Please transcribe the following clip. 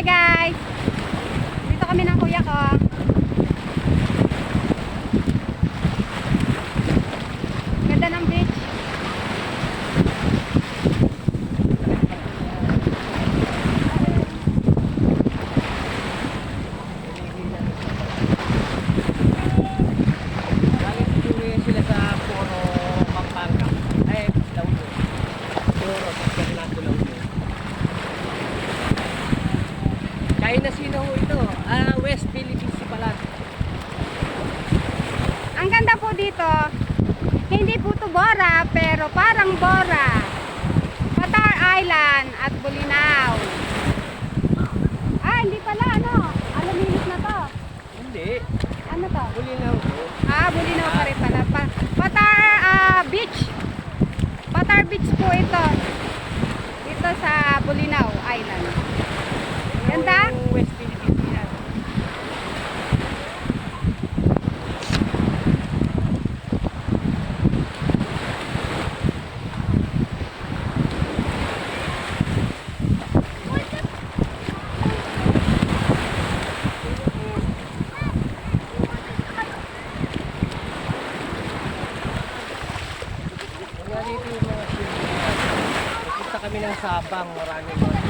Hi guys! Dito kami ng kuya ko. Ganda ng beach. Bakit Kaya na sino ho ito? Ah, West Philippines pala. Ang ganda po dito, hindi po to Bora, pero parang Bora. Batar Island at Bulinaw. Ah, hindi pala, ano? Aluminos na to. Hindi. Ano to? Huli na ho. Ah, Bulinaw pa rin pala. Pa Batar ah, Beach. Batar Beach po ito. Dito sa Bulinaw Island. Ganda? Yung West Philippines yan. Kaya dito yung mga. Pupunta kami ng Sabang, maraming mga